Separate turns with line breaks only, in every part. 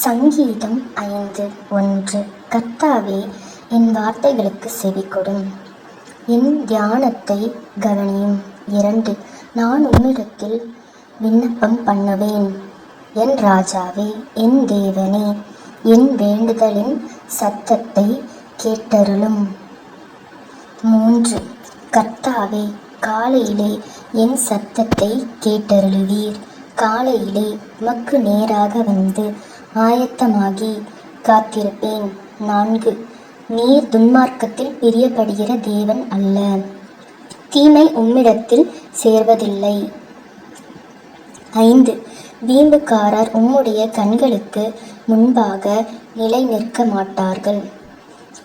சங்கீதம் ஐந்து ஒன்று. கர்த்தாவே என் வார்த்தைகளுக்கு செவிக்கொடும் என் தியானத்தை கவனியும். இரண்டு. நான் உன்னிடத்தில் விண்ணப்பம் பண்ணுவேன். என் ராஜாவே என் தேவனே என் வேண்டுதலின் சத்தத்தை கேட்டருளும். மூன்று. கர்த்தாவே காலையிலே என் சத்தத்தை கேட்டருளுவீர். காலையிலே உமக்கு நேராக வந்து ஆயத்தமாகி காத்திருப்பேன். நான்கு. நீர் துன்மார்க்கத்தில் பிரியப்படுகிற தேவன் அல்ல. தீமை உம்மிடத்தில் சேர்வதில்லை. ஐந்து. வீம்புக்காரர் உம்முடைய கண்களுக்கு முன்பாக நிலை நிற்க மாட்டார்கள்.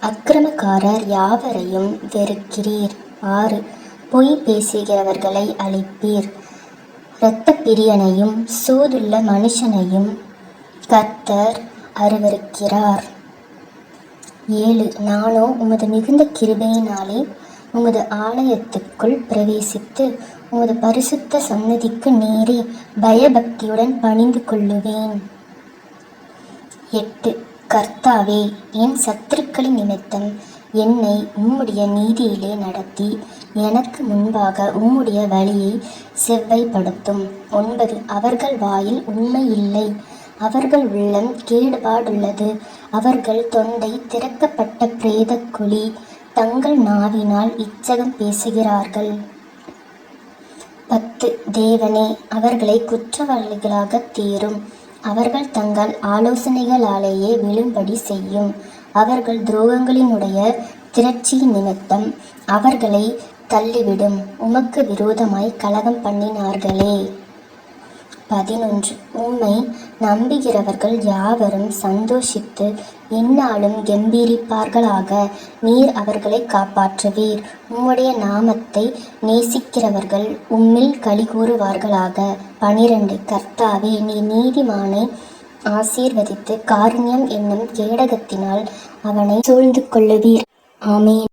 அக்கிரமக்காரர் யாவரையும் வெறுக்கிறீர். ஆறு. பொய் பேசுகிறவர்களை அழிப்பீர். இரத்த பிரியனையும் சூதுள்ள மனுஷனையும் கர்த்தர் அருவருக்கிறார். ஏழு நானோ உமது மிகுந்த கிருபையினாலே உமது ஆலயத்துக்குள் பிரவேசித்து உமது பரிசுத்த சன்னதிக்கு நேரே பயபக்தியுடன் பணிந்து கொள்ளுவேன். எட்டு கர்த்தாவே என் சத்துருக்களின் நிமித்தம் என்னை உம்முடைய நீதியிலே நடத்தி எனக்கு முன்பாக உம்முடைய வழியை செவ்வைப்படுத்தும். ஒன்பது அவர்கள் வாயில் உண்மை இல்லை. அவர்கள் உள்ளம் கேடுபாடுள்ளது. அவர்கள் தொண்டை திறக்கப்பட்ட பிரேத குழி தங்கள் நாவினால் இச்சகம் பேசுகிறார்கள். பத்து தேவனே அவர்களை குற்றவாளிகளாக தீரும். அவர்கள் தங்கள் ஆலோசனைகளாலேயே விழும்படி செய்யும். அவர்கள் துரோகங்களினுடைய திரட்சி நிமித்தம் அவர்களை தள்ளிவிடும். உமக்கு விரோதமாய் கலகம் பண்ணினார்களே. பதினொன்று. உம்மை நம்புகிறவர்கள் யாவரும் சந்தோஷித்து எந்நாளும் கெம்பீரிப்பார்களாக. நீர் அவர்களை காப்பாற்றுவீர். உம்முடைய நாமத்தை நேசிக்கிறவர்கள் உம்மில் களி பனிரெண்டு. கர்த்தாவே நீ நீதிமானை ஆசீர்வதித்து காருண்யம் என்னும் கேடகத்தினால் அவனை சூழ்ந்து கொள்ளுவீர். ஆமீன்.